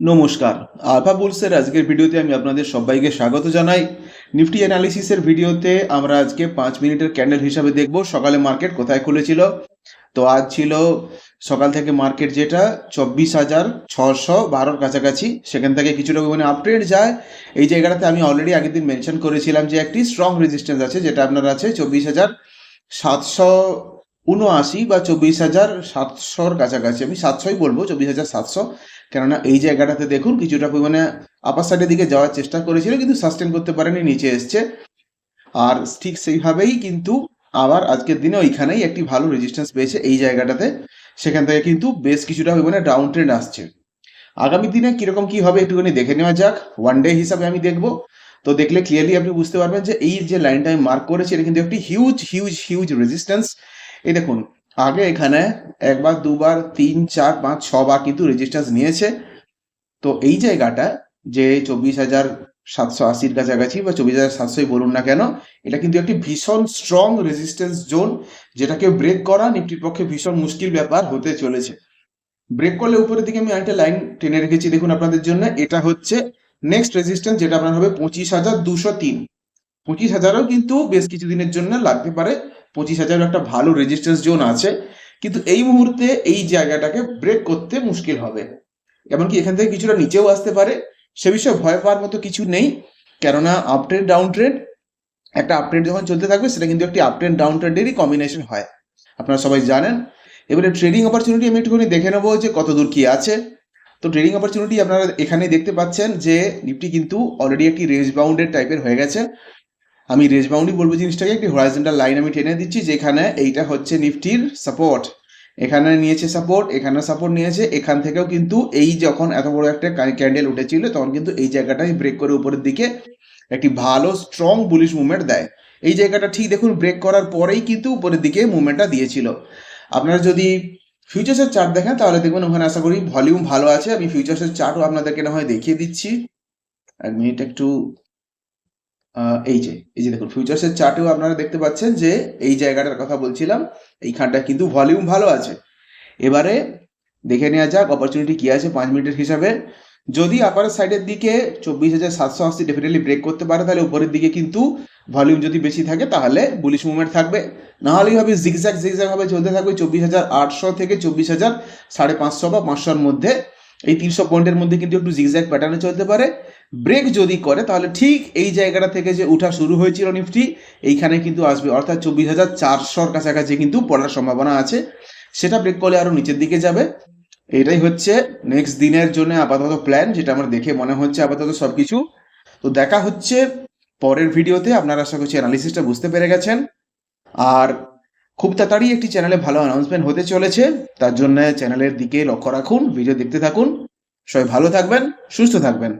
নমস্কার। আলফা বুলসের আজকের ভিডিওতে আমি আপনাদের সবাইকে স্বাগত জানাই। নিফটি অ্যানালিসিসের ভিডিওতে আমরা আজকে পাঁচ মিনিটের ক্যান্ডেল হিসাবে দেখব, সকালে মার্কেট কোথায় খুলেছিল। তো আজ ছিল সকাল থেকে মার্কেট যেটা চব্বিশ হাজার ছশো বারোর কাছাকাছি, সেখান থেকে কিছুটা পরিমাণে আপট্রেড যায়। এই জায়গাটাতে আমি অলরেডি আগের দিন মেনশন করেছিলাম যে একটি স্ট্রং রেজিস্ট্যান্স আছে, যেটা আপনার আছে চব্বিশ হাজার সাতশো উনআশি বা চব্বিশ হাজার সাতশোর কাছাকাছি, আমি সাতশোই বলব, চব্বিশ হাজার সাতশো। কেননা এই জায়গাটাতে দেখুন, কিছুটা পরিমাণে আপার সাইডের দিকে যাওয়ার চেষ্টা করেছিল, কিন্তু সাস্টেন করতে পারেনি, নিচে এসছে। আর ঠিক সেইভাবেই কিন্তু আবার আজকের দিনে ওইখানেই একটি ভালো রেজিস্ট্যান্স পেয়েছে এই জায়গাটাতে। সেখান থেকে কিন্তু বেশ কিছুটা পরিমাণে ডাউন ট্রেন্ড আসছে। আগামী দিনে কীরকম কি হবে একটুখানি দেখে নেওয়া যাক। ওয়ান ডে হিসাবে আমি দেখব। তো দেখলে ক্লিয়ারলি আপনি বুঝতে পারবেন যে এই যে লাইনটা আমি মার্ক করেছি, এটা কিন্তু একটি হিউজ হিউজ হিউজ রেজিস্ট্যান্স এই দেখুন, আগে এখানে একবার, দুবার, তিন, চার, পাঁচ, ছবার কিন্তু রেজিস্ট্যান্স নিয়েছে। তো এই জায়গাটা যে চব্বিশ হাজার সাতশো আশির কাছাকাছি বা চব্বিশ হাজার সাতশোই বলুন না কেন, এটা কিন্তু একটি ভীষণ স্ট্রং রেজিস্ট্যান্স জোন যেটাকে ব্রেক করা নিফটির পক্ষে ভীষণ মুশকিল ব্যাপার হতে চলেছে। ব্রেক করলে উপরের দিকে আমি আরেকটা লাইন টেনে রেখেছি দেখুন আপনাদের জন্য, এটা হচ্ছে নেক্সট রেজিস্ট্যান্স যেটা আপনার হবে পঁচিশ হাজার দুশো তিন। পঁচিশ হাজারও কিন্তু বেশ কিছুদিনের জন্য লাগতে পারে। পঁচিশ হাজার একটা ভালো রেজিস্ট্যান্স জোন আছে, কিন্তু এই মুহূর্তে এই জায়গাটাকে ব্রেক করতে মুশকিল হবে। এমনকি এখান থেকে কিছুটা নিচেও আসতে পারে, সে বিষয়ে ভয় পাওয়ার মতো কিছু নেই। কেননা আপ ট্রেড ডাউন ট্রেড একটা আপ ট্রেড যখন চলতে থাকবে, সেটা কিন্তু একটি আপ ট্রেড ডাউন ট্রেডেরই কম্বিনেশন হয়। আপনারা সবাই জানেন। এবারে ট্রেডিং অপরচুনিটি আমি একটুখানি দেখে নেব যে কত দূর কি আছে। তো ট্রেডিং অপরচুনিটি আপনারা এখানে দেখতে পাচ্ছেন যে নিফটি কিন্তু অলরেডি একটি রেঞ্জ বাউন্ডেড টাইপের হয়ে গেছে। আমি রেজ বাউন্ডি বলব জিনিসটাকে, একটি হরাইজেন্টাল লাইন আমি টেনে দিচ্ছি, যেখানে এইটা হচ্ছে নিফটির সাপোর্ট এখানে নিয়েছে সাপোর্ট এখানে সাপোর্ট নিয়েছে, এখান থেকেও কিন্তু এই যখন এত বড় একটা ক্যান্ডেল উঠেছিল, তখন কিন্তু এই জায়গাটাই ব্রেক করে উপরের দিকে একটি ভালো স্ট্রং বুলিশ মুভমেন্ট দেয়। এই জায়গাটা ঠিক দেখুন ব্রেক করার পরেই কিন্তু উপরের দিকে মুভমেন্টটা দিয়েছিল। আপনারা যদি ফিউচার্সের চার্ট দেখেন, তাহলে দেখবেন ওখানে আশা করি ভলিউম ভালো আছে। আমি ফিউচার্সের চার্টও আপনাদেরকে না হয় দেখিয়ে দিচ্ছি। এক মিনিট একটু এই যে এই যে দেখুন ফিউচার্সের চার্টেও আপনারা দেখতে পাচ্ছেন যে এই জায়গাটার কথা বলছিলাম এইখানটা কিন্তু ভলিউম ভালো আছে। এবারে দেখে নেওয়া যাক অপরচুনিটি কি আছে পাঁচ মিনিটের হিসাবে। যদি আপার সাইডের দিকে চব্বিশ হাজার সাতশো আশি ডেফিনেটলি ব্রেক করতে পারে, তাহলে উপরের দিকে কিন্তু ভলিউম যদি বেশি থাকে, তাহলে বুলিশ মুভমেন্ট থাকবে। নাহলেই হবে জিগজ্যাগ জিগজ্যাগ ভাবে চলতে থাকবে চব্বিশ হাজার আটশো থেকে চব্বিশ হাজার সাড়ে পাঁচশো বা পাঁচশোর মধ্যে। এই তিনশো পয়েন্টের মধ্যে কিন্তু একটু জিগজ্যাগ প্যাটার্নে চলতে পারে। ব্রেক যদি করে, তাহলে ঠিক এই জায়গাটা থেকে যে উঠা শুরু হয়েছিল নিফটি এইখানে কিন্তু আসবে। অর্থাৎ চব্বিশ হাজার চারশোর কাছাকাছি কিন্তু পড়ার সম্ভাবনা আছে। সেটা ব্রেক করলে আরও নিচের দিকে যাবে। এটাই হচ্ছে নেক্সট দিনের জন্য আপাতত প্ল্যান যেটা আমার দেখে মনে হচ্ছে আপাতত সব কিছু তো দেখা হচ্ছে পরের ভিডিওতে আপনারা আশা করছি অ্যানালিসিসটা বুঝতে পেরে গেছেন। আর খুব তাড়াতাড়ি একটি চ্যানেলে ভালো অ্যানাউন্সমেন্ট হতে চলেছে। তার জন্য চ্যানেলের দিকে লক্ষ্য রাখুন ভিডিও দেখতে থাকুন। সবাই ভালো থাকবেন, সুস্থ থাকবেন।